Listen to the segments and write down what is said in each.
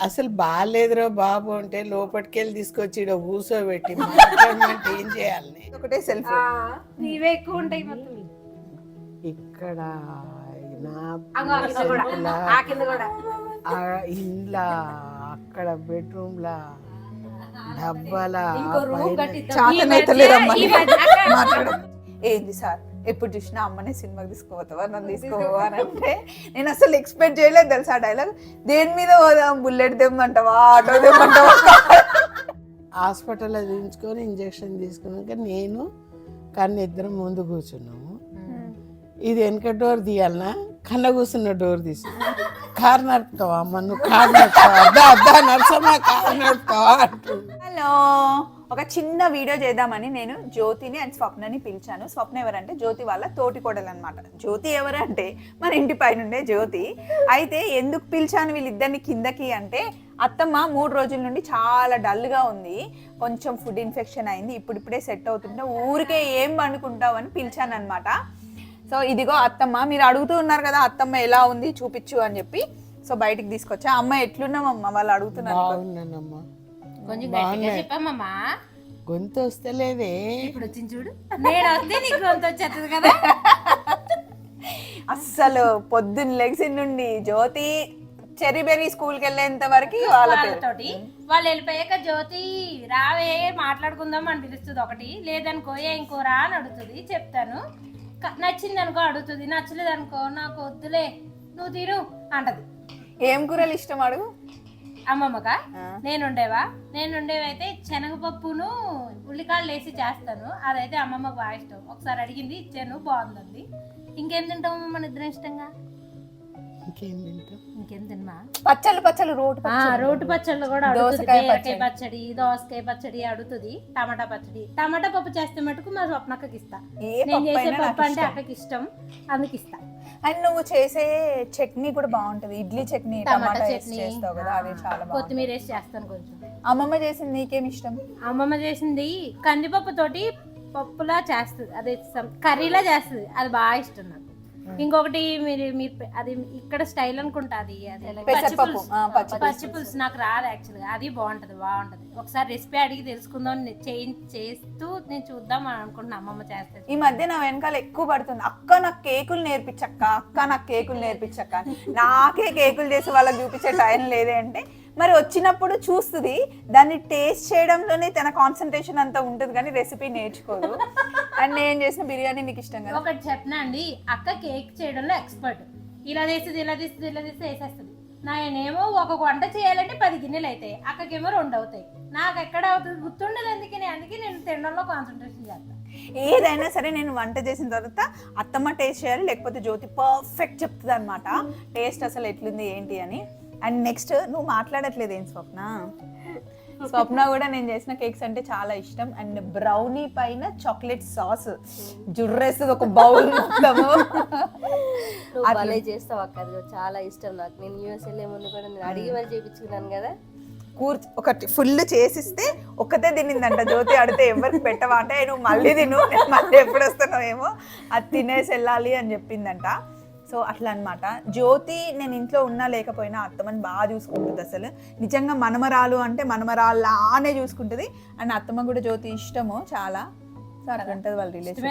అసలు బాగాలేదురా బాబు అంటే లోపలికెళ్ళి తీసుకొచ్చి ఈడ కూర్చోబెట్టి మాట్లాడమంటే ఏం చేయాలి? ఒకటే సెల్ఫ్. ఆ, నీవే ఎక్కువ ఉంటాయి మొత్తం. ఇక్కడ ఇండ్లా అక్కడ బెడ్రూమ్లా డబ్బాలా ఇంకో రూమ్ పైన- కట్టిద్దాం. చాతన ఈ మధ్య- అయితలేదమ్మా ఈ మధ్య అక్క, మాట్లాడు ఏంది సార్? ఎప్పుడు చూసినా అమ్మనే సినిమాకి తీసుకోపోతావా నన్ను తీసుకోవా అని అంటే నేను అసలు ఎక్స్పెక్ట్ చేయలేదు తెలుసా డైలాగ్ దేని మీద పోదాం? బుల్లెట్ తెమ్మంటావా? ఆటో తెమ్మంటావా? హాస్పిటల్లో చూపించుకొని ఇంజక్షన్ తీసుకున్నాక నేను కన్ను ఇద్దరం ముందు కూర్చున్నాము. ఇది వెనక డోర్ తీయాలనా? కన్న కూర్చున్న డోర్ తీసి కారు నడుపుతావా? అమ్మ నువ్వు కారు నడుపుతావా? అద్దా కారు నడుపుతావా? హలో. ఒక చిన్న వీడియో చేద్దామని నేను జ్యోతిని అండ్ స్వప్నని పిలిచాను. స్వప్న ఎవరంటే జ్యోతి వాళ్ళ తోటి కోడలు అనమాట జ్యోతి ఎవరంటే మన ఇంటి పైన ఉండే జ్యోతి. అయితే ఎందుకు పిలిచాను వీళ్ళిద్దరిని కిందకి అంటే అత్తమ్మ మూడు రోజుల నుండి చాలా డల్గా ఉంది. కొంచెం ఫుడ్ ఇన్ఫెక్షన్ అయింది. ఇప్పుడిప్పుడే సెట్ అవుతుంటే ఊరికే ఏం పండుకుంటావు అని పిలిచాను అనమాట సో ఇదిగో అత్తమ్మ మీరు అడుగుతూ ఉన్నారు కదా అత్తమ్మ ఎలా ఉంది చూపించు అని చెప్పి. సో బయటికి తీసుకొచ్చా. అమ్మ ఎట్లున్నామమ్మ వాళ్ళు అడుగుతున్నారు. కొంచెం గట్టిగా చెప్పమ్మా. గొంతు వస్తలేదే ఇప్పుడు వచ్చింది చూడు. నేను వస్తే నీకు గొంతు వచ్చేస్తుంది కదా. అస్సలు పొద్దున్న లెగ్సి నుండి జ్యోతి చెరీబెరీ స్కూల్కి వెళ్ళేంత వరకు వాళ్ళ పేరు. వాళ్ళతోటి వాళ్ళు వెళ్ళిపోయాక జ్యోతి రావే మాట్లాడుకుందాం అని పిలుస్తుంది ఒకటి. లేదనుకో ఏం కూర అని అడుగుతుంది చెప్తాను. క- నచ్చింది అనుకో అడుగుతుంది నచ్చలేదు అనుకో నాకు వద్దులే నువ్వు తిను అంటది. ఏం కూరలు ఇష్టం అడుగు. అమ్మమ్మక? నేను ఉండేవా నేను ఉండేవైతే శనగపప్పును ఉల్లికాయలు వేసి చేస్తాను. అదైతే అమ్మమ్మకు బాగా ఇష్టం. ఒకసారి అడిగింది ఇచ్చాను బాగుందండి ఇంకేం తింటాము మన ఇద్దరం ఇష్టంగా ఇంకేం తింటాం ఇంకేం తినమా? పచ్చళ్ళు పచ్చళ్ళు రోటి పచ్చళ్ళు. కూడా అడుగుతుంది. దోసకాయ పచ్చడి. దోసకాయ పచ్చడి అడుగుతుంది. టమాటా పచ్చడి. టమాటా పప్పు చేస్తే మటుకు మా స్వప్నక్కకి ఇస్తా ఏ నేను పప్పు చేసే పప్పు అంటే. అక్కకి ఇష్టం అందుకు ఇస్తా అండ్ నువ్వు చేసే చట్నీ కూడా బాగుంటది. ఇడ్లీ చట్నీ టమాటా చట్నీ. చేస్తావు కదా అది చాలా కొత్తిమీర వేసి చేస్తాను కొంచెం. అమ్మమ్మ చేసింది నీకేం ఇష్టం? అమ్మమ్మ చేసింది కందిపప్పు తోటి పప్పులా చేస్తుంది. అదే కర్రీలా చేస్తుంది. అది బాగా ఇష్టం నాకు. ఇంకొకటి మీరు మీరు అది ఇక్కడ స్టైల్ అనుకుంటా అది పచ్చి పులుసు. నాకు రాదు యాక్చువల్గా. అది బాగుంటది బాగుంటది. ఒకసారి రెసిపీ అడిగి తెలుసుకుందాం చేయి- చేస్తూ నేను చూద్దాం అని అనుకుంటున్నా అమ్మమ్మ చేస్తే. ఈ మధ్య నా వెనకాల ఎక్కువ పడుతుంది. అక్క నాకు కేకులు నేర్పించక్క అక్క నాకు కేకులు నేర్పించక్క. నాకే కేకులు చేసి వాళ్ళకి చూపించే టైం లేదే అంటే మరి వచ్చినప్పుడు చూస్తుంది. దాన్ని టేస్ట్ చేయడంలోనే తన కాన్సన్ట్రేషన్ అంతా ఉంటుంది కానీ రెసిపీ నేర్చుకోదు. అండ్ నేను చేసిన బిర్యానీ నీకు ఇష్టం కదా. ఒకటి చెప్పనా అండి? అక్క కేక్ చేయడంలో ఎక్స్పర్ట్ ఇలా తీస్తుంది ఇలా తీస్తుంది ఇలా తీస్తే వేసేస్తుంది. నాయనేమో ఒక వంట చేయాలంటే పది గిన్నెలు అవుతాయి. అక్కకేమో రెండు అవుతాయి. నాకు ఎక్కడ అవుతుంది గుర్తుండదు అందుకని అందుకే నేను తినడంలో కాన్సన్ట్రేషన్ చేస్తాను ఏదైనా సరే నేను వంట చేసిన తర్వాత అత్తమ్మ టేస్ట్ చేయాలి లేకపోతే జ్యోతి పర్ఫెక్ట్ చెప్తుంది అనమాట టేస్ట్ అసలు ఎట్లుంది ఏంటి అని. అండ్ నెక్స్ట్ నువ్వు మాట్లాడట్లేదు ఏం స్వప్న? స్వప్న కూడా నేను చేసిన కేక్స్ అంటే చాలా ఇష్టం. అండ్ బ్రౌనీ పైన చాక్లెట్ సాస్ జుర్రేస్తుంది ఒక బౌల్ మొత్తము. అట్లా. చేస్తావు అక్క అది చాలా ఇష్టం నాకు. నేను యూఎస్ వెళ్ళే ముందు కూడా నేను అడిగి మరి చేయించుకున్నాను కదా. కూర్చు ఒకటి ఫుల్ చేసిస్తే ఒక్కతే తినిందంట. జ్యోతి అడితే ఎవరికి పెట్టవా? అంటే నువ్వు మళ్ళీ తిను. మళ్ళీ ఎప్పుడు వస్తున్నావు ఏమో అది తినేసి వెళ్ళాలి అని చెప్పిందంట. సో అట్లా అన్నమాట జ్యోతి నేను ఇంట్లో ఉన్నా లేకపోయినా అత్తమ్మని బాగా చూసుకుంటుంది అసలు. నిజంగా మనమరాలు అంటే మనమరాళ్ళనే చూసుకుంటుంది. అండ్ అత్తమ్మ కూడా జ్యోతి ఇష్టము చాలా. సో అట్లా ఉంటుంది వాళ్ళ రిలేషన్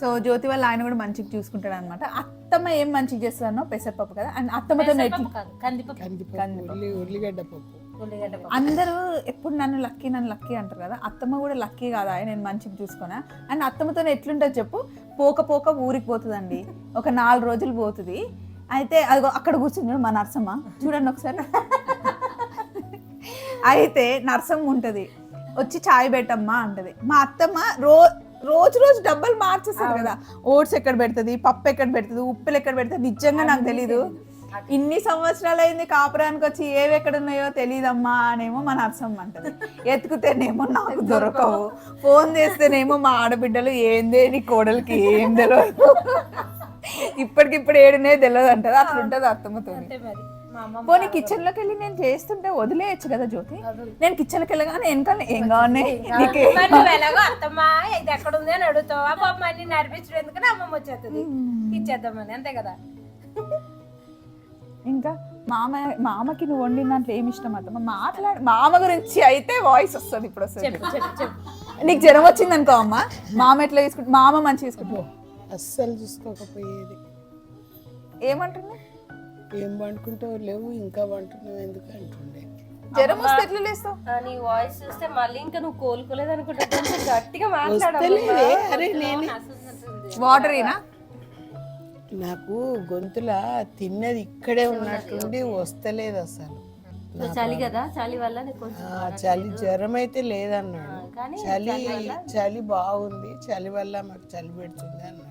సో జ్యోతి వాళ్ళ ఆయన కూడా మంచిగా చూసుకుంటాడు అనమాట అత్తమ్మ ఏం మంచిగా చేస్తానో పెసరపప్పు కదా. అండ్ అత్తమ్మతో కందిపప్పు. కందిపప్పు ఉల్లి ఉల్లిగడ్డ పప్పు ఉల్లిగడ్డ పప్పు. అందరూ ఎప్పుడు నన్ను లక్కీ నన్ను లక్కీ అంటారు కదా అత్తమ్మ కూడా లక్కీ కాదా నేను మంచిగా చూసుకున్నా అండ్ అత్తమ్మతో ఎట్లుంటుంది చెప్పు? పోక పోక ఊరికి పోతుందండి. ఒక నాలుగు రోజులు పోతుంది. అయితే అదిగో అక్కడ కూర్చున్నాడు మా నర్సమ్మ. చూడండి ఒకసారి. అయితే నర్సమ్మ ఉంటుంది. వచ్చి చాయ్ పెట్టమ్మా అంటది. మా అత్తమ్మ రో రోజు రోజు డబ్బలు మార్చేస్తారు కదా. ఓట్స్ ఎక్కడ పెడుతుంది పప్పు ఎక్కడ పెడుతుంది ఉప్పులు ఎక్కడ పెడుతుంది నిజంగా నాకు తెలీదు. ఇన్ని సంవత్సరాలు అయింది కాపురానికి వచ్చి ఏవి ఎక్కడ ఉన్నాయో తెలియదమ్మా అనేమో మా నర్సమ్మ అంటది. ఎత్తుకుతేనేమో నాకు దొరకవు. ఫోన్ చేస్తేనేమో మా ఆడబిడ్డలు ఏందే నీ కోడలికి ఏం తెలియదు ఇప్పటికిప్పుడు ఏడునే తెలియదు అంటది. అట్లా ఉంటది అత్తమ్మతో మా అమ్మ పోనీ కిచెన్లోకి వెళ్ళి నేను చేస్తుంటే వదిలేయచ్చు కదా జ్యోతి? నేను కిచెన్లోకి వెళ్ళగానే వెనకాల ఏం కావాలి? నీకే. మరి నువ్వు ఎలాగో అత్తమ్మా ఇది ఎక్కడ ఉంది అని అడుగుతావా? అన్ని నడిపించడం ఎందుకని అమ్మమ్మ వచ్చేస్తుంది. ఇచ్చేద్దామని అంతే కదా. మామ మామకి నువ్వు వండిన దాంట్లో ఏమి ఇష్టం అత్తమ్మ? మాట్లాడు మామ గురించి అయితే వాయిస్ వస్తుంది ఇప్పుడు వస్తుంది నీకు జ్వరం వచ్చింది అనుకో అమ్మ. మామ ఎట్లా తీసుకుంటు మామ మంచిగా తీసుకుంటావు అస్సలు చూసుకోకపోయేది. ఏమంటున్నా ఏం వండుకుంటావు? లేవు ఇంకా వండుతున్నావు ఎందుకు అంటుండే. జ్వరం వస్తే ఎట్లా లేస్తావు? నీ వాయిస్ చూస్తే మళ్ళీ ఇంకా నువ్వు కోలుకోలేదు అనుకుంటా గట్టిగా వస్తలేదే. అరే నేను. వాటర్ అయినా నాకు గొంతుల తిన్నది ఇక్కడే ఉన్నట్టుండి వస్తలేదు అసలు. చలి కదా? చలి వల్ల నీకు కొంచెం ఆ, చలి జ్వరం అయితే లేదన్నాడు. కానీ చలి చలి బాగుంది చలి వల్ల మాకు చలి పెడుతుంది అన్నాడు.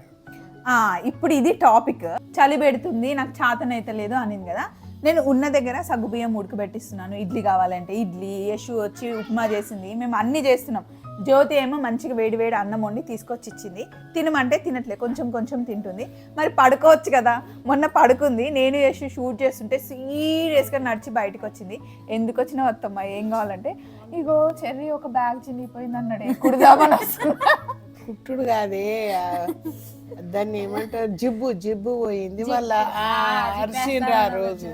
ఆ, ఇప్పుడు ఇది టాపిక్. చలి పెడుతుంది నాకు చాతనైతే లేదు అనింది కదా? నేను ఉన్న దగ్గర సగ్గుబియ్యం ఉడకబెట్టిస్తున్నాను. ఇడ్లీ కావాలంటే ఇడ్లీ యశు వచ్చి ఉప్మా చేసింది. మేము అన్ని చేస్తున్నాం. జ్యోతి ఏమో మంచిగా వేడి వేడి అన్నం వండి తీసుకొచ్చి ఇచ్చింది తినమంటే తినట్లే కొంచెం కొంచెం తింటుంది. మరి పడుకోవచ్చు కదా మొన్న పడుకుంది నేను యశు షూట్ చేస్తుంటే సీరియస్గా నడిచి బయటకు వచ్చింది ఎందుకు వచ్చినా వత్తమ్మ ఏం కావాలంటే ఇగో చెర్రీ ఒక బ్యాగ్ చినిగిపోయింది అన్నాడు కుడదామని వస్తున్నా కుట్టుడు కాదే దాన్ని ఏమంటారు జిబ్బు జిబ్బు పోయింది వాళ్ళ అరిసిండ్రు ఆ రోజు.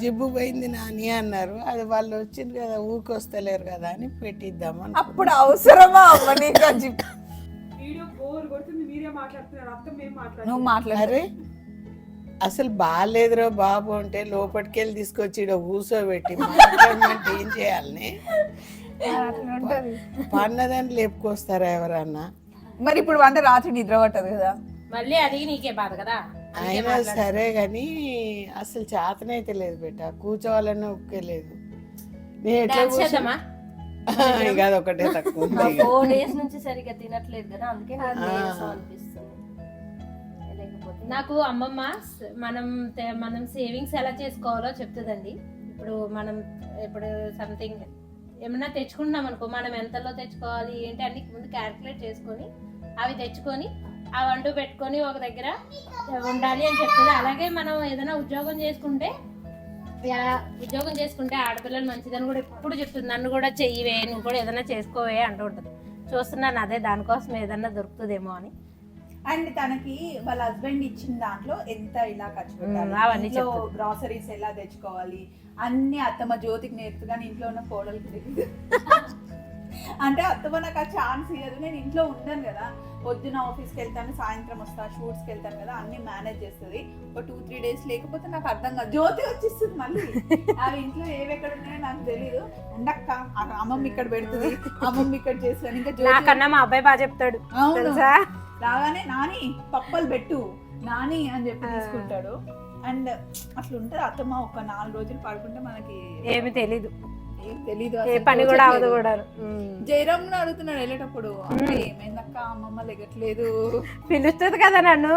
జిబ్బు పోయింది నాని అన్నారు. అది వాళ్ళు వచ్చింది కదా ఊకొస్తలేరు కదా అని పెట్టిద్దామని అప్పుడు అవసరమా అమ్మ నీకు ఆ జిప్ నువ్వు మాట్లాడు. అరే అసలు బాగాలేదురా బాబు అంటే లోపలికి వెళ్ళి తీసుకొచ్చి కూర్చోబెట్టి మాట్లాడమంటే ఏం చేయాలని పన్నదాన్ని లేపుకొస్తారా ఎవరన్నా? మరి ఇప్పుడు వంట రాత్రి నిద్ర పట్టదు కదా? మళ్ళీ అది నీకే బాధ కదా? అయినా సరే గాని అసలు చేతనైతే లేదు బెట కూర్చోవాలన్నా ఒక్కేలేదు నేను ఎట్లా డాన్స్ కూర్చో చేద్దామా? ఇక అదొకటే తక్కువ. ఫోర్ డేస్ నుంచి సరిగ్గా తినట్లేదు కదా అందుకే అనిపిస్తుంది. నాకు అమ్మమ్మ మనం మనం సేవింగ్స్ ఎలా చేసుకోవాలో చెప్తుందండి. ఇప్పుడు మనం ఇప్పుడు సంథింగ్ ఏమన్నా తెచ్చుకుంటున్నాం అనుకో మనం ఎంతలో తెచ్చుకోవాలి ఏంటి అన్ని ముందు క్యాల్కులేట్ చేసుకొని అవి తెచ్చుకొని ఆ వంట పెట్టుకొని ఒక దగ్గర ఉండాలి అని చెప్తుంది. అలాగే మనం ఏదైనా ఉద్యోగం చేసుకుంటే ఉద్యోగం చేసుకుంటే ఆడపిల్లలు మంచిదని కూడా ఎప్పుడు చెప్తుంది. నన్ను కూడా చెయ్యివే నువ్వు కూడా ఏదైనా చేసుకోవే అంటూ ఉంటుంది. చూస్తున్నాను అదే దానికోసం ఏదన్నా దొరుకుతుందేమో అని. అండ్ తనకి వాళ్ళ హస్బెండ్ ఇచ్చిన దాంట్లో ఎంత ఇలా ఖర్చు పెట్టాలి. గ్రాసరీస్ ఎలా తెచ్చుకోవాలి? అన్ని అత్తమ్మ జ్యోతికి నేర్పు కానీ ఇంట్లో ఉన్న కోడలికి అంటే అత్తమ్మ నాకు ఆ ఛాన్స్ ఇవ్వదు నేను ఇంట్లో ఉండను కదా. పొద్దున ఆఫీస్కి వెళ్తాను సాయంత్రం వస్తా షూట్స్కి వెళ్తాను కదా అన్ని మేనేజ్ చేస్తుంది. ఒక టూ త్రీ డేస్ లేకపోతే నాకు అర్థం కాదు. జ్యోతి వచ్చిస్తుంది మళ్ళీ. అవి ఇంట్లో ఏవి ఎక్కడ ఉన్నాయో నాకు తెలియదు ఉండక్క ఆ అమ్మమ్మ ఇక్కడ పెడుతుంది అమ్మమ్మ ఇక్కడ చేస్తాను ఇంకా నాకన్నా మా అబ్బాయి బాగా చెప్తాడు. రాగానే నాని పప్పలు పెట్టు. నాని అని చెప్పి తీసుకుంటాడు. అండ్ అట్లా ఉంటుంది అత్తమ్మ ఒక నాలుగు రోజులు పడుకుంటే మనకి ఏమి తెలీదు. ఏం తెలీదు ఏ పని కూడా అవదు. కూడా జయరామ్ అడుగుతున్నాడు వెళ్ళేటప్పుడు ఏమైందక్క? అమ్మమ్మ లెగట్లేదు. పిలుస్తుంది కదా నన్ను.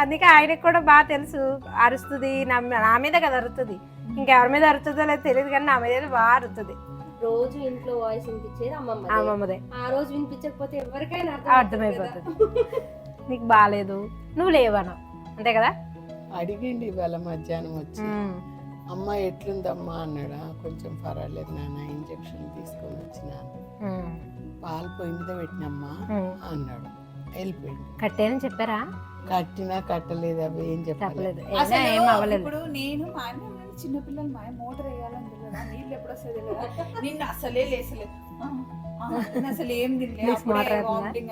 అందుకే ఆయనకు కూడా బాగా తెలుసు. అరుస్తుంది నా నా మీద కదా అరుతుంది. ఇంకెవరి మీద అరుతుందో లేదు తెలియదు కానీ నా మీద బాగా అరుతుంది. రోజు ఇంట్లో వాయిస్ వినిపించేది అమ్మమ్మ అమ్మమ్మదే. ఆ రోజు వినిపించకపోతే ఎవరికైనా అర్థమైపోతుంది. నీకు బాగాలేదు. నువ్వు లేవను? అంతే కదా? అడిగిండి ఇవాళ మధ్యాహ్నం వచ్చి. అమ్మ ఎట్లుందమ్మా అన్నాడా. కొంచెం పర్వాలేదు నాన్న ఇంజక్షన్ తీసుకొని వచ్చినాను పాలు పొయ్యి మీద పెట్టినమ్మా అన్నాడు. వెళ్ళిపోయింది. కట్టేనని చెప్పారా? కట్టినా కట్టలేదు అవి ఏం చెప్పలేదు ఇప్పుడు నేను మా ఉన్నాడు, చిన్నపిల్లలు మా మోటార్ వేయాలని తెలియదా? నీళ్ళు ఎప్పుడు వస్తుంది నిన్న అసలే లేసలేదు అసలు ఏం తినలేదు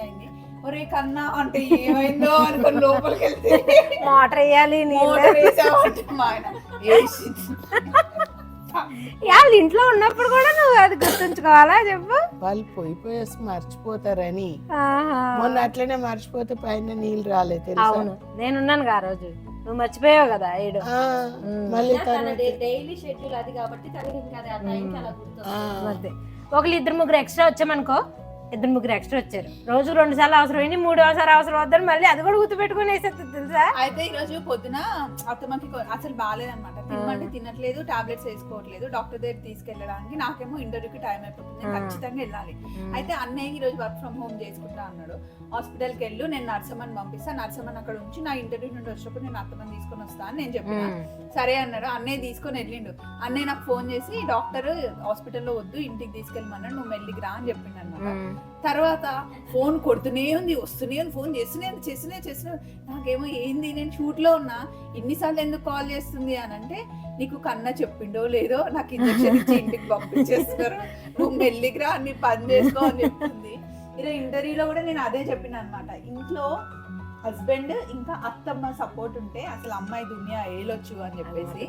అయింది. ఒరే కన్నా అంటే ఏమైందో అనుకుని లోపలికి వెళ్తే మోటార్ వేయాలి నీళ్ళు. మోటార్ వేసామంటే మా ఆయన. వాళ్ళ ఇంట్లో ఉన్నప్పుడు కూడా నువ్వు అది గుర్తుంచుకోవాలా చెప్పు? వాళ్ళు పోయి పోయేసి మర్చిపోతారని. ఆహా. మొన్న అట్లనే మర్చిపోతే పైన నీళ్ళు రాలేదు తెలుసా? అవును. నేనున్నాను ఆ రోజు. నువ్వు మర్చిపోయావు కదా ఏడు. ఆ, మళ్ళీ డైలీ షెడ్యూల్ అది కాబట్టి ఒకళ్ళు ఇద్దరు ముగ్గురు ఎక్స్ట్రా వచ్చామనుకో ఇద్దరు ముగ్గురు ఎక్స్ట్రా వచ్చారు. రోజు రెండు సార్లు అవసరమైంది మూడు సార్లు అవసరం వద్దని మళ్ళీ అది కూడా గుర్తు పెట్టుకుని వేసేస్తుంది తెలుసా? అయితే ఈ రోజు పొద్దున అత్తమ్మకి అసలు బాగాలేదన్నమాట. తినమంటే తినట్లేదు టాబ్లెట్స్ వేసుకోవట్లేదు డాక్టర్ దగ్గర తీసుకెళ్ళడానికి నాకేమో ఇంటర్వ్యూకి టైం అయిపోతుంది. ఖచ్చితంగా వెళ్ళాలి. అయితే అన్నయ్య ఈ రోజు వర్క్ ఫ్రమ్ హోమ్ చేసుకుంటా అన్నాడు. హాస్పిటల్కి వెళ్ళు నేను నర్సమ్మని పంపిస్తా నర్సమ్మని అక్కడ ఉంచి నా ఇంటర్వ్యూ నుండి వచ్చినప్పుడు నేను అత్తమ్మని తీసుకొని వస్తా అని నేను చెప్పిన. సరే అన్నాడు అన్నయ్య తీసుకొని వెళ్ళిండు. అన్నయ్య నాకు ఫోన్ చేసి డాక్టర్ హాస్పిటల్లో వద్దు ఇంటికి తీసుకెళ్ళమన్నాడు నువ్వు మెల్లికి రా అని చెప్పిండు అనమాట తర్వాత ఫోన్ కొడుతూనే ఉంది వస్తూనే ఉంది ఫోన్ చేస్తూనే ఉంది చేస్తూనే చేస్తూనే. నాకేమో ఏంది నేను షూట్లో ఉన్నా ఇన్నిసార్లు ఎందుకు కాల్ చేస్తుంది అని అంటే నీకు కన్నా చెప్పిండో లేదో నాకు ఇంజక్షన్ ఇచ్చి ఇంటికి పంపించేస్తున్నారు నువ్వు మెల్లిగ్రా అన్ని పని చేసుకో అని చెప్తుంది. ఇలా ఇంటర్వ్యూలో కూడా నేను అదే చెప్పిన అనమాట ఇంట్లో హస్బెండ్ ఇంకా అత్తమ్మ సపోర్ట్ ఉంటే అసలు అమ్మాయి దునియా ఏలొచ్చు అని చెప్పేసి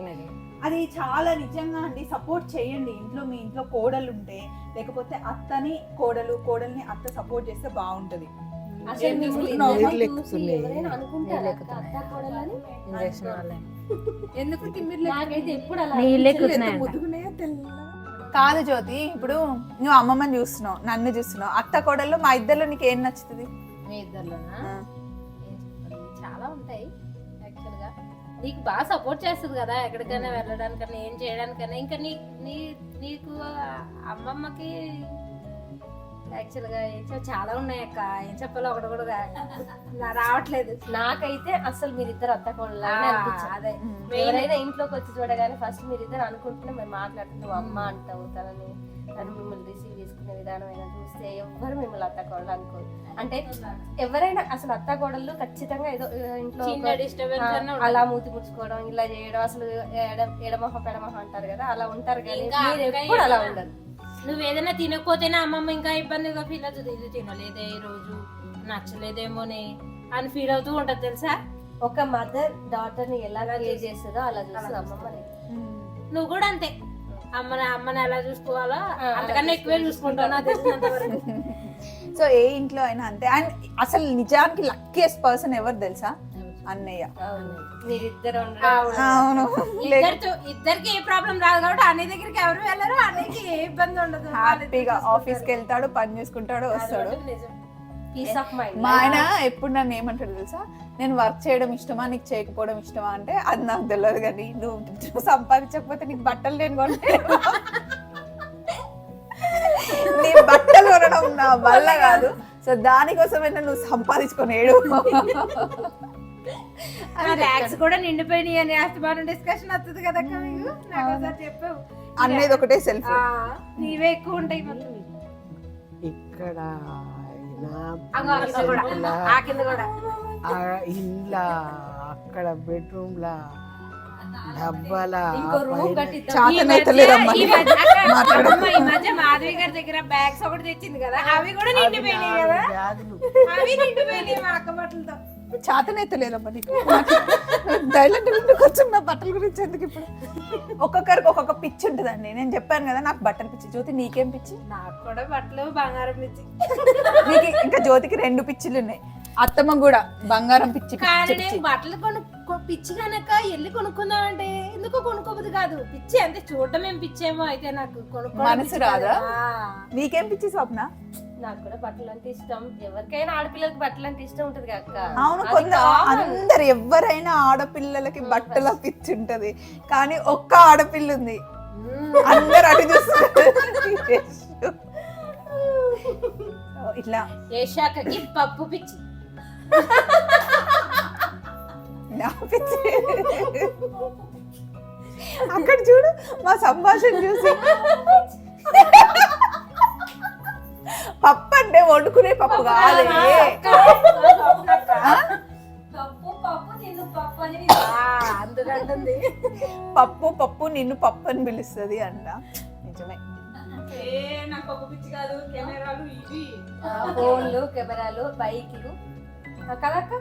అది చాలా నిజంగా అండి. సపోర్ట్ చేయండి. ఇంట్లో మీ ఇంట్లో కోడలు ఉంటే లేకపోతే అత్తని కోడలు కోడల్ని అత్త సపోర్ట్ చేస్తే బాగుంటది? ఎందుకు కాదు జ్యోతి ఇప్పుడు నువ్వు అమ్మమ్మని చూస్తున్నావు నన్ను చూస్తున్నావు. అత్త కోడల్లో మా ఇద్దరిలో నీకు ఏం నచ్చుతుంది? మీ ఇద్దరులోనా? చాలా ఉంటాయి. నీకు బాగా సపోర్ట్ చేస్తుంది కదా ఎక్కడికైనా వెళ్ళడానికన్నా ఏం చేయడానికన్నా. ఇంకా నీ నీ నీకు అమ్మమ్మకి యాక్చువల్గా ఏం చాలా ఉన్నాయి అక్క. ఏం చెప్పాలో ఒకటి కూడా రావట్లేదు. నాకైతే అసలు మీరిద్దరు అత్త కోడలని ఆ, అనిపించారు అదే. ఎవరైనా ఇంట్లోకి వచ్చి చూడగానే ఫస్ట్ మీరిద్దరు అనుకుంటున్నా మేము మాట్లాడుతున్నాం అమ్మ అంటావు తనని తను మిమ్మల్ని రిసీవ్ చేసుకునే విధానం అయినా చూస్తే ఎవ్వరు మిమ్మల్ని అత్త కోడలు అనుకోరు. అంటే ఎవరైనా అసలు అత్త కోడళ్ళు ఖచ్చితంగా ఏదో ఇంట్లో అలా మూతి ముడుచుకోవడం ఇలా చేయడం అసలు ఎడ- ఎడమొహ పెడమొహ అంటారు కదా అలా ఉంటారు కానీ మీరు ఎప్పుడు అలా ఉండరు. నువ్వు ఏదైనా తినకపోతేనే అమ్మమ్మ ఇంకా ఇబ్బందిగా ఫీల్ అవుతుంది. ఇది తినలేదే ఈ రోజు నచ్చలేదేమోనే అని ఫీల్ అవుతూ ఉంటది తెలుసా? ఒక మదర్ డాటర్ని ఎలా కేర్ చేస్తుందో అలా చూస్తుంది అమ్మమ్మని నువ్వు కూడా అంతే. అమ్మని అమ్మని ఎలా చూసుకోవాలో అంతకన్నా ఎక్కువే చూసుకుంటావు నాకు తెలిసినంత వరకు. సో ఏ ఇంట్లో అయినా అంతే. అండ్ అసలు నిజానికి లక్కీయెస్ట్ పర్సన్ ఎవరు తెలుసా? అన్నయ్య. అవును. ఇద్దరికి ఏ ప్రాబ్లం రాదు కాబట్టి అన్నయ్య దగ్గరికి ఎవరు వెళ్ళరు అన్నయ్యకి ఏ ఇబ్బంది ఉండదు. హ్యాపీగా ఆఫీస్కి వెళ్తాడు పని చూసుకుంటాడు వస్తాడు. మా ఆయన ఎప్పుడు నన్ను ఏమంటాడు తెలుసా? నేను వర్క్ చేయడం ఇష్టమా నీకు చేయకపోవడం ఇష్టమా అంటే అది నాకు తెలియదు కానీ నువ్వు నువ్వు సంపాదించకపోతే నీకు బట్టలు నేను కొంటే నీ బట్టలు కొనడం నా వల్ల కాదు. సో దానికోసమైనా నువ్వు సంపాదించుకొని ఏడు. ట్యాక్స్ కూడా నిండిపోయినాయి అని అస్తమానం డిస్కషన్ వస్తుంది కదా మీకు? నాకు ఒకసారి చెప్పావు. అనేది ఒకటే సెల్ఫ్ ఆ, నీవే ఎక్కువ ఉంటాయి మొత్తం. ఇక్కడ నా అంగో ఆ కింద కూడా. ఇండ్ల, అక్కడ బెడ్రూమ్ లా డబ్బాల ఇంకో రూమ్ కట్టిద్దాం. చాత ఈ మధ్య- మాధవి గారి దగ్గర బ్యాగ్స్ ఒకటి తెచ్చింది కదా. అవి కూడా నిండిపోయినాయి కదా. అవి నిండిపోయినాయి మా అక్క బట్టలతో. చేతనైతలేదమ్మా నీకు. డైలెంట్ నుండి కొంచెం నా బట్టల గురించి ఎందుకు ఇప్పుడు? ఒక్కొక్కరికి ఒక్కొక్క పిచ్చి ఉంటుందండి. నేను చెప్పాను కదా నాకు బట్టల పిచ్చి. జ్యోతి నీకేం పిచ్చి? నాకు కూడా బట్టలు బంగారం ఇచ్చి నీకు ఇంకా జ్యోతికి రెండు పిచ్చిలు ఉన్నాయి. అత్తమ్మ కూడా బంగారం పిచ్చి పిచ్చి పిచ్చి. బట్టలు కొను పిచ్చి కనుక వెళ్ళి కొనుక్కుందాం అంటే ఎందుకు కొనుక్కోబుద్ది కాదు. పిచ్చి అంటే చూడడం ఏం పిచ్చేమో అయితే నాకు మనసు పిచ్చి. రాదా? నీకేం పిచ్చి స్వప్న? నాకు కూడా బట్టలు అంటే ఇష్టం. ఎవరికైనా ఆడపిల్లలకి బట్టలు అంటే ఇష్టం ఉంటది అక్క. అవును కొంత. అందరు ఎవరైనా ఆడపిల్లలకి బట్టల పిచ్చి ఉంటది కానీ ఒక్క ఆడపిల్ల ఉంది అందరు అటు చూస్తారు. ఇట్లా. ఏషాకకి పప్పు పిచ్చి. నా పిచ్చి. అక్కడ చూడు మా సంభాషణ చూసి. పప్పు అంటే వండుకునే పప్పు కాదే. పప్పు పప్పు నిన్ను పప్పు అని అందుకంటుంది. పప్పు పప్పు నిన్ను పప్పు అని పిలుస్తుంది అంట. నిజమే. ఏ నాకు ఒక పిచ్చి కాదు. కెమెరాలు ఇవి. ఫోన్లు కెమెరాలు బైక్లు. కదక్క?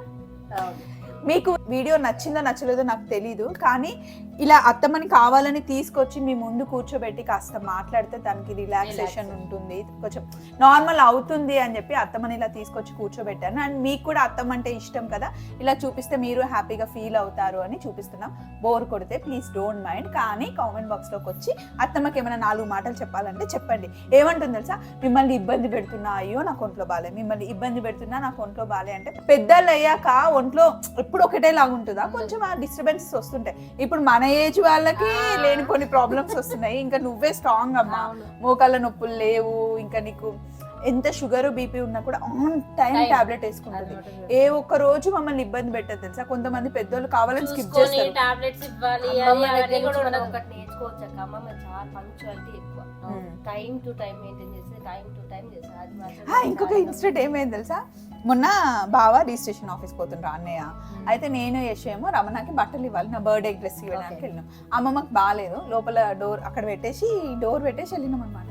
మీకు వీడియో నచ్చిందో నచ్చలేదో నాకు తెలీదు. కానీ ఇలా అత్తమ్మని కావాలని తీసుకొచ్చి మీ ముందు కూర్చోబెట్టి కాస్త మాట్లాడితే దానికి రిలాక్సేషన్ ఉంటుంది. కొంచెం నార్మల్ అవుతుంది అని చెప్పి అత్తమ్మని ఇలా తీసుకొచ్చి కూర్చోబెట్టాను. అండ్ మీకు కూడా అత్తమ్మ అంటే ఇష్టం కదా? ఇలా చూపిస్తే మీరు హ్యాపీగా ఫీల్ అవుతారు అని చూపిస్తున్నాం. బోర్ కొడితే ప్లీజ్ డోంట్ మైండ్ కానీ కామెంట్ బాక్స్లోకి వచ్చి అత్తమ్మకి ఏమైనా నాలుగు మాటలు చెప్పాలంటే చెప్పండి. ఏమంటుంది తెలుసా? మిమ్మల్ని ఇబ్బంది పెడుతున్నా అయ్యో నాకు ఒంట్లో బాలే. మిమ్మల్ని ఇబ్బంది పెడుతున్నా నాకు ఒంట్లో బాలే. అంటే పెద్దలు అయ్యాక ఒంట్లో ఎప్పుడు ఒకటే లాగా ఉంటుందా? కొంచెం ఆ డిస్టర్బెన్సెస్ వస్తుంటాయి. ఇప్పుడు మన ఏజ్ వాళ్ళకి లేని కొన్ని ప్రాబ్లమ్స్ వస్తున్నాయి. ఇంకా నువ్వే స్ట్రాంగ్ అమ్మా. మోకాళ్ళ నొప్పులు లేవు. ఇంకా నీకు ఎంత షుగర్ బీపీ ఉన్నా కూడా ఆన్ టైం. టాబ్లెట్ వేసుకుంటుంది. ఏ ఒక్క రోజు మమ్మల్ని ఇబ్బంది పెట్టదు తెలుసా? కొంతమంది పెద్దోళ్ళు కావాలని స్కిప్ చేస్తారు. చెప్పుకోవచ్చు అక్క అమ్మమ్మ చాలా పంక్చువాలిటీ ఎక్కువ. టైం టు టైం మెయింటైన్ చేస్తే టైం టు టైం చేస్తారు అది మాత్రం ఇంకొక ఇన్సిడెంట్ ఏమైంది తెలుసా? మొన్న బావ రిజిస్ట్రేషన్ ఆఫీస్ పోతుండ్రా అన్నయ్య. అయితే నేను యశేమో రమణకి బట్టలు ఇవ్వాలి నా బర్త్డే డ్రెస్ ఇవ్వడానికి వెళ్ళినాం. అమ్మమ్మకి బాగాలేదు లోపల డోర్ అక్కడ పెట్టేసి డోర్ పెట్టేసి వెళ్ళినాం అనమాట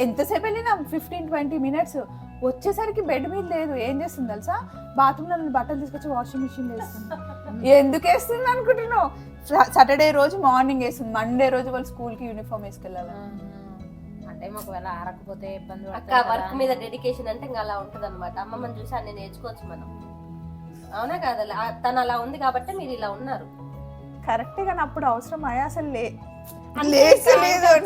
ఎంతసేపు వెళ్ళినాం? ఫిఫ్టీన్ ట్వంటీ మినిట్స్ వచ్చేసరికి బెడ్ మీద లేదు. ఏం చేస్తుంది తెలుసా? బాత్రూంలో బట్టలు తీసుకొచ్చి వాషింగ్ మిషన్ వేస్తుంది. ఎందుకు వేస్తుంది అనుకుంటున్నావు? సాటర్డే రోజు మార్నింగ్ వేస్తుంది. మండే రోజు వాళ్ళు స్కూల్కి యూనిఫామ్ వేసుకెళ్ళాలి. అంటే ఒకవేళ ఆరకపోతే ఇబ్బంది అక్క వర్క్ మీద డెడికేషన్ అంటే ఇంకా అలా ఉంటది అనమాట అమ్మమ్మని చూసి అన్ని నేర్చుకోవచ్చు మనం. అవునా కాదా? తను అలా ఉంది కాబట్టి మీరు ఇలా ఉన్నారు. కరెక్ట్ కానీ అప్పుడు అవసరం. అయ్యా అసలు లే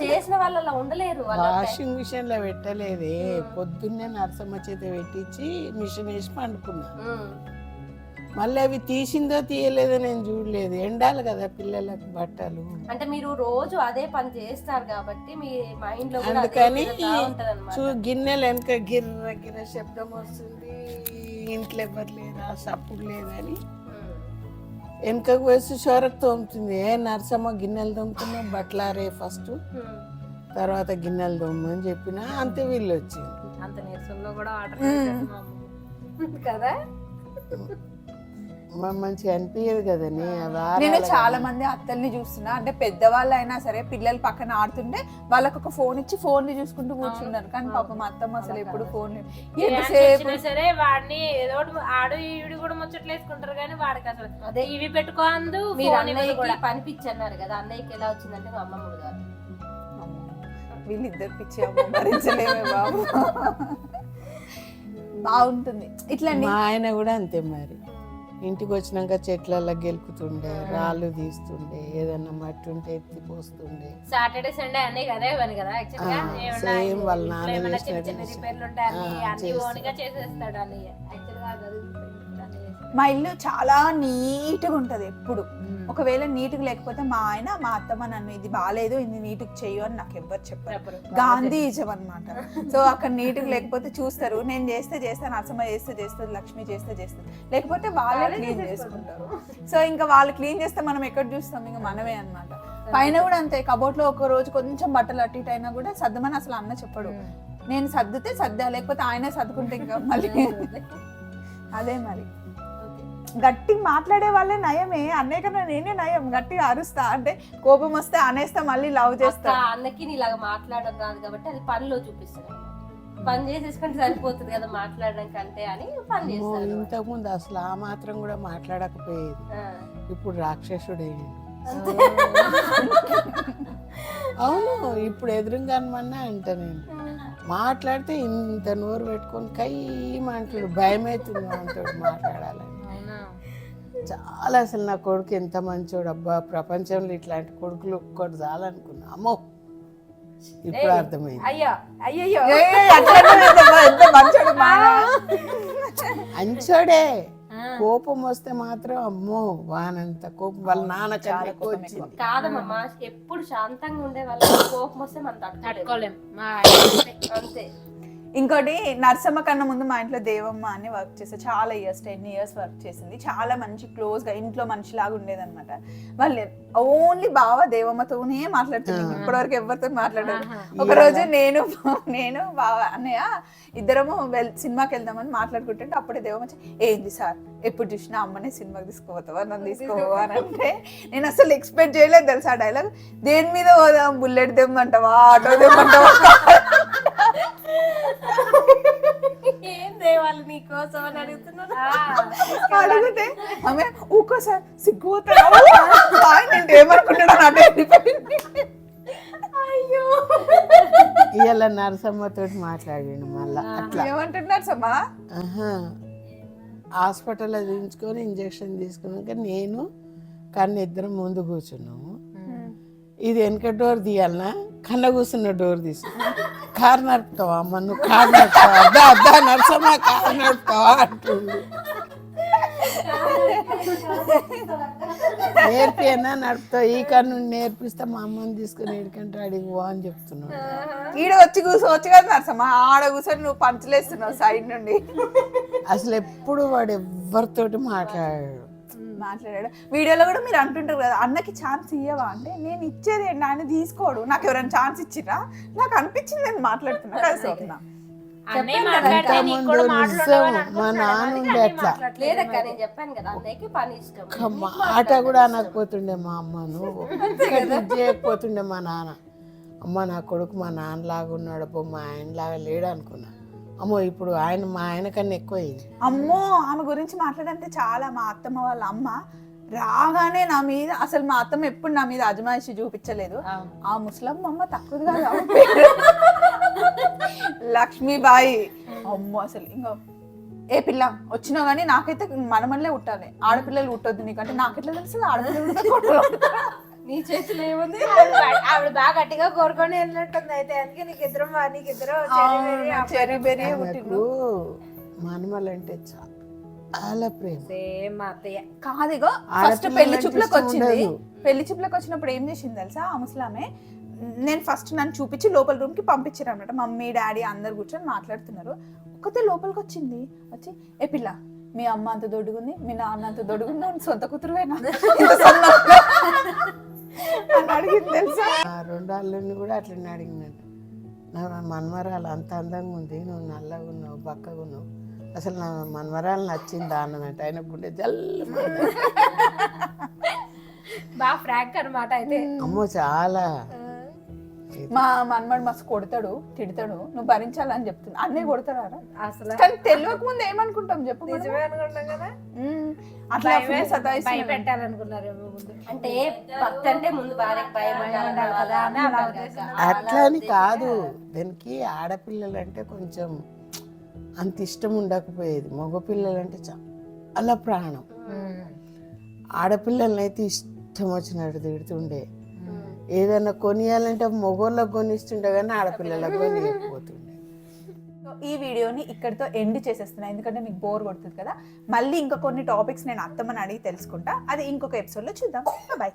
చేసిన వాళ్ళు అలా ఉండలేరు. వాళ్ళ వాషింగ్ మిషన్లో పెట్టలేదే. పొద్దున్నే నరసమ్మ చేత పెట్టించి మిషన్ వేసి పండుకున్నా ఉమ్. మళ్ళీ అవి తీసిందో తీయలేదో నేను చూడలేదు. ఎండాలి కదా పిల్లలకు బట్టలు. అంటే మీరు రోజు అదే పని చేస్తారు కాబట్టి మీ మైండ్లో అందుకని చూ గిన్నెలు వెనక గిర్ర గిర్ర శబ్దం వస్తుంది. ఇంట్లో ఎవరు లేదా సప్పుడు లేదని. వెనకకు వేసి షోరకు తోముతుంది. ఏ నరసమ్మ గిన్నెలు తోముతున్నా బట్టలారే ఫస్ట్. తర్వాత గిన్నెలు తోమని చెప్పిన అంతే వీళ్ళు వచ్చింది అంత నీరసంలో కూడా ఆర్డర్ కదా? మా మంచిగా అనిపించదు కదని నేను చాలా మంది అత్తల్ని చూస్తున్నా. అంటే పెద్దవాళ్ళు అయినా సరే పిల్లలు పక్కన ఆడుతుంటే వాళ్ళకి ఒక ఫోన్ ఇచ్చి ఫోన్ని చూసుకుంటూ కూర్చున్నారు కానీ పాప మా అత్తమ్మ అసలు ఎప్పుడు ఫోన్ ఎంతసేపు సరే వాడిని ఏదో ఒకటి ఆడు ఈవిడ కూడా ముచ్చట్లు వేసుకుంటారు కానీ వాడికి అసలు అదే. ఇవి పెట్టుకోందు మీరు అన్నయ్యకి పనిపించి అన్నారు కదా అన్నయ్యకి ఎలా వచ్చిందంటే మా అమ్మమ్మ కాదు వీళ్ళిద్దరు పిచ్చి అమ్మ భరించలేమే బాబు. బాగుంటుంది. ఇట్లండి. మా ఆయన కూడా అంతే మరి. ఇంటికి వచ్చినాక చెట్లలో గెలుకుతుండే రాళ్ళు తీస్తుండే ఏదన్నా మట్టి ఉంటే ఎత్తి పోస్తుండే. సాటర్డే సండే అన్నీ అదే పని కదా ఇంట్లో వాళ్ళ నాన్న చేసేస్తాడు. మా ఇల్లు చాలా నీట్గా ఉంటది ఎప్పుడు. ఒకవేళ నీట్గా లేకపోతే మా ఆయన మా అత్తమ్మ నన్ను ఇది బాగాలేదు ఇది నీట్గా చెయ్యు అని నాకు ఎవ్వరు చెప్పారు. గాంధీజం అనమాట సో అక్కడ నీట్గా లేకపోతే చూస్తారు. నేను చేస్తే చేస్తాను నరసమ్మ చేస్తే చేస్తుంది లక్ష్మి చేస్తే చేస్తుంది. లేకపోతే వాళ్ళే క్లీన్ చేసుకుంటారు. సో ఇంకా వాళ్ళు క్లీన్ చేస్తే మనం ఎక్కడ చూస్తాం? ఇంకా మనమే అన్నమాట. పైన కూడా అంతే. కబోర్డ్లో ఒక రోజు కొంచెం బట్టలు అటు ఇటు అయినా కూడా సర్దమని అసలు అన్న చెప్పడు. నేను సర్దితే సర్దా లేకపోతే ఆయనే సర్దుకుంటే ఇంకా మళ్ళీ అదే మరి. గట్టి మాట్లాడే వాళ్ళే నయమే. అన్నయ్య కన్నా నేనే నయం. గట్టిగా అరుస్తా. అంటే కోపం వస్తే అనేస్తా మళ్ళీ లవ్ అక్క చేస్తా అన్నకి ఇలాగ మాట్లాడడం రాదు కాబట్టి అది పనిలో చూపిస్తాడు. పని చేసేసుకుంటే సరిపోతుంది కదా మాట్లాడడం కంటే అని పని చేస్తాడు ఇంతకు ముందు అసలు ఆ మాత్రం కూడా మాట్లాడకపోయేది. ఇప్పుడు రాక్షసుడే. అవును ఇప్పుడు ఎదురుగా అనమన్నా అంట నేను. మాట్లాడితే ఇంత నోరు పెట్టుకొని కయ్యమంటాడు భయం అవుతుంది అంటాడు మాట్లాడాలని. చాలా అసలు నా కొడుకు ఎంత మంచోడు అబ్బా. ప్రపంచంలో ఇట్లాంటి కొడుకులు ఒక్కటి చాలనుకున్నా. అమ్మో ఇప్పుడు అర్థమైంది. అయ్యో ఎంత మంచోడు. అంచోడే కోపం వస్తే మాత్రం అమ్మో వానంత కోపం. వాళ్ళ నాన్న చాలా కోపం కాదమ్మా ఎప్పుడు శాంతంగా ఉండే వాళ్ళకి కోపం వస్తే మనం తట్టుకోలేం. తట్టుకోలేం. మా ఆయన. అంతే. ఇంకోటి నర్సమ్మ కన్నా ముందు మా ఇంట్లో దేవమ్మ అని వర్క్ చేస్తే చాలా ఇయర్స్ టెన్ ఇయర్స్ వర్క్ చేసింది. చాలా మంచి క్లోజ్గా ఇంట్లో మనిషిలాగా ఉండేదన్నమాట. వాళ్ళు ఓన్లీ బావ దేవమ్మతోనే మాట్లాడుతున్నాను ఇప్పటివరకు ఎవరితో మాట్లాడారు ఒక రోజు నేను నేను బావ అన్నయ్య ఇద్దరము వెల్ సినిమాకి వెళ్దామని మాట్లాడుకుంటుంటే అప్పుడే దేవమ్మ ఏంది సార్ ఎప్పుడు చూసినా అమ్మనే సినిమాకి తీసుకుపోతావా? నన్ను తీసుకోవా అని అంటే నేను అసలు ఎక్స్పెక్ట్ చేయలేదు తెలుసా డైలాగ్ దేని మీద పోదాం? బుల్లెట్ దెమ్మంటావా ఆటో దెమ్మంటావా ఏం దేవాలి నీ కోసం అని అడుగుతున్నాను అడిగితే ఆమె ఊకో సార్ సిగ్గుపోతాడు ఆయన ఏమనుకుంటాడో నాటే అయ్యో. ఇవాళ నరసమ్మతో మాట్లాడిండు మళ్ళా అట్లా. ఏమంటున్నారు సమ్మా? ఆహా. హాస్పిటల్లో చూపించుకొని ఇంజక్షన్ తీసుకున్నాక నేను కన్ను ఇద్దరం ముందు కూర్చున్నాము. ఇది వెనక డోర్ తీయాలనా? కన్న కూర్చున్న డోర్ తీసు కారు నడుపుతావా అమ్మ నువ్వు కారు నడుపుతావా అద్దా అద్దా నరసమ్మ కారు నడుపుతావా అంటుండు నేర్పియన్నా నడుపుతావు ఈ కన్ను నేర్పిస్తే మా అమ్మని తీసుకుని ఏడుకంటే అడిగి పో అని చెప్తున్నాడు. ఈడ వచ్చి కూర్చోవచ్చు కదా నరసమ్మ. ఆడ కూర్చొని నువ్వు పంచలేస్తున్నావు సైడ్ నుండి. అసలు ఎప్పుడు వాడు ఎవరితోటి మాట్లాడాడు? మాట్లాడాడు. వీడియోలో కూడా మీరు అంటుంటారు కదా అన్నకి ఛాన్స్ ఇయ్యవా అంటే నేను ఇచ్చేది ఏంటి? ఆయన తీసుకోడు. నాకు ఎవరైనా ఛాన్స్ ఇచ్చిరా నాకు అనిపించింది నేను మాట్లాడుతున్నా. నిజం, మా. నాన్న ఉండే అట్లా. మాట కూడా. అనకపోతుండే మా అమ్మ నువ్వు. ఒక్కటి ఇది చేయకపోతుండే మా నాన్న. అమ్మ నా కొడుకు మా నాన్నలాగా ఉన్నాడు. మా ఆయనలాగా లేడు అనుకున్నా. అమ్మో ఇప్పుడు ఆయన మా ఆయన కన్నా ఎక్కువ అయింది అమ్మో ఆమె గురించి మాట్లాడంటే చాలా మా అత్తమ్మ వాళ్ళ అమ్మ రాగానే నా మీద అసలు మా అత్తమ్మ ఎప్పుడు నా మీద అజమాయిషి చూపించలేదు. ఆ ముసలమ్మ అమ్మ పేరు. లక్ష్మీబాయి అమ్మో అసలు ఇంకో ఏ పిల్ల వచ్చినా కానీ నాకైతే మనమల్లే ఉట్టాలి ఆడపిల్లలు ఉట్టొద్దు నీకంటే నాకెట్లా తెలుసు ఆడపిల్లలు. నీ చేతిలో ఏముంది? ఆవిడ బాగా గట్టిగా కోరుకొని వెళ్ళినట్టుంది అయితే. అందుకే నీకు ఇద్దరు నీకు ఇద్దరు చెరీ బెరీ ఆయనకు మనమలంటే చాలా ప్రేమ. సేమ్ అత్తయ్య. కాదిగో ఫస్ట్ పెళ్ళి చూపులకు వచ్చింది. పెళ్ళి చూపులకు వచ్చినప్పుడు ఏం చేసింది తెలుసా? ఆ ముసలామె నేను ఫస్ట్ నన్ను చూపించి లోపల రూమ్కి పంపించారు అనమాట మమ్మీ డాడీ అందరు కూర్చొని మాట్లాడుతున్నారు. ఒక్కతే లోపలికి వచ్చింది. వచ్చి ఏ పిల్ల మీ అమ్మ అంత దొడ్డుగుంది మీ నాన్న అంత దొడ్డుగుంది అని సొంత కూతురువేనా? అని అడిగింది తెలుసా? రెండు అల్లుని కూడా అట్లనే అడిగినాడు నా మన్మరాలు అంత అందంగా ఉంది నువ్వు నల్లగా ఉన్నావు బక్కగా ఉన్నావు. అసలు నా మన్మరాలు నచ్చిందా అన్నమాట. ఆయన గుండె జల్లు బాగా ఫ్రాంక్ అనమాట అయితే. అమ్మో చాలా. మా మన్మడు మస్తు కొడతాడు తిడతాడు నువ్వు భరించాలని చెప్తుంది. అన్నీ కొడతారా అసలు కానీ తెలియక ముందు ఏమనుకుంటాం చెప్పు? నిజమే అనుకుంటాం కదా? అట్లా ముందు. అంటే భక్తి అంటే ముందు భార్యకు భయం ఉండాలి కదా అని. అట్లా అని కాదు. దానికి ఆడపిల్లలు అంటే కొంచెం అంత ఇష్టం ఉండకపోయేది. మగపిల్లలంటే చాలా ప్రాణం. ఆడపిల్లల్ని అయితే ఇష్టం వచ్చినట్టు తిడుతుండే. ఏదైనా కొనియాలంటే మగోళ్ళకి కొనిస్తుండే కానీ ఆడపిల్లలకు కొనియకపోతుండే ఈ వీడియోని ఇక్కడితో ఎండ్ చేసేస్తున్నాను ఎందుకంటే మీకు బోర్ కొడుతుంది కదా. మళ్ళీ ఇంకా కొన్ని టాపిక్స్ నేను అత్తమ్మని అడిగి తెలుసుకుంటా. అది ఇంకొక ఎపిసోడ్లో చూద్దాం. బాయ్